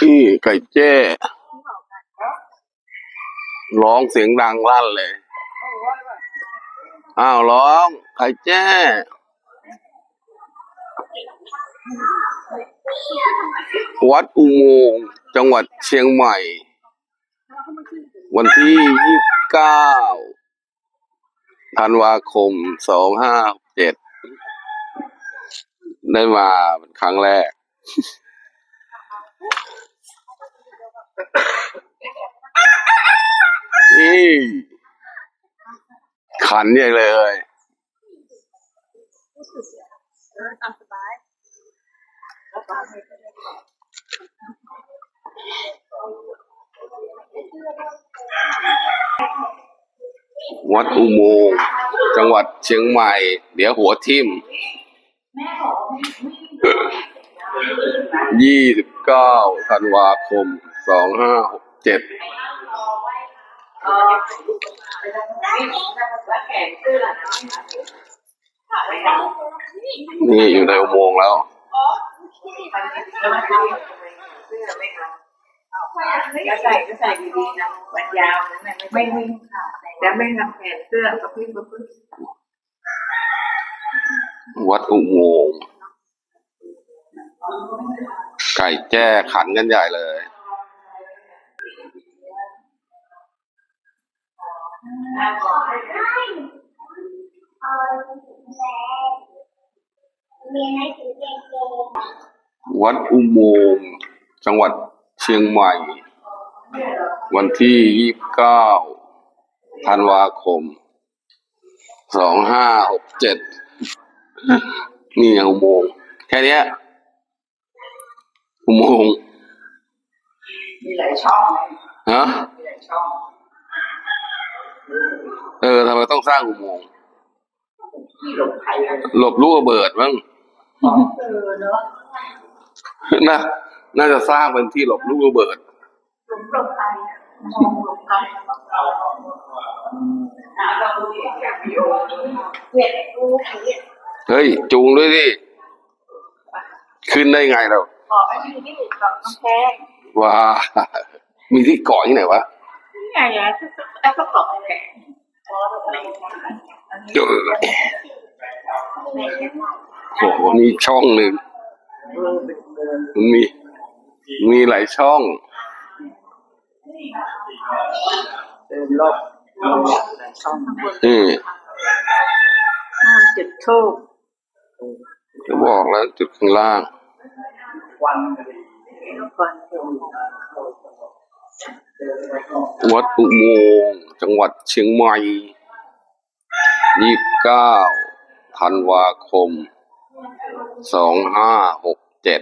นี่ไก่แจ้ ร้องเสียงดังลั่นเลย อ้าวร้อง ไก่แจ้วัดอุโมงค์จังหวัดเชียงใหม่ วันที่ยี่สิบเก้าธันวาคมสองห้าเจ็ดได้มาเป็นครั้งแรก นี่ขันใหญ่เลย วัดอุโมงค์จังหวัดเชียงใหม่ เดี๋ยวหัวทิ่มยี่สิบเก้าธันวาคมสองห้าหกเจ็ด นี่อยู่ในอุโมงค์แล้วจะใส่ก็ใส่ดีๆนะวันยาวนะไม่วิ่งค่ะแล้วไม่ทำแขนเสื้อก็พึ่งพึ่งวัดอุโมงค์ไก่แจ้ขันกันใหญ่เลย วัดอุโมงค์จังหวัดเชียงใหม่ วันที่ยี่สิบเก้าธันวาคมสองห้าหกเจ็ดนี่ไงอุโมงค์แค่เนี้ยอุโมงค์มีหลายช่องเลยฮะมีหลายช่อง เออทำไมต้องสร้างอุโมงค์ที่หลบภัยเลยหลบลูกระเบิดมั้งเออเนาะน่าน่าจะสร้างเป็นที่หลบลูกระเบิดหลบหลบภัยมองหลบภัยหาเราดูอย่างวิดีโอเวียดดูไอ้เนี่ยเฮ้ย จูงด้วยดิขึ้นได้ไงเราขอไม่มีที่อื่นกับน้องแพงว้ามีที่เกาะที่ไหนวะ นี่ไงอะแล้วก็ขอแพงเดี๋ยวโอ้โหมีช่องหนึ่งมันมีมีหลายช่องเดินรอบรอบหลายช่องนี่ห้ามจุดทูบจะบอกแล้วจุดข้างล่างก่อน วัดอุโมงค์จังหวัดเชียงใหม่ยี่สิบเก้าธันวาคมสองห้าหกเจ็ด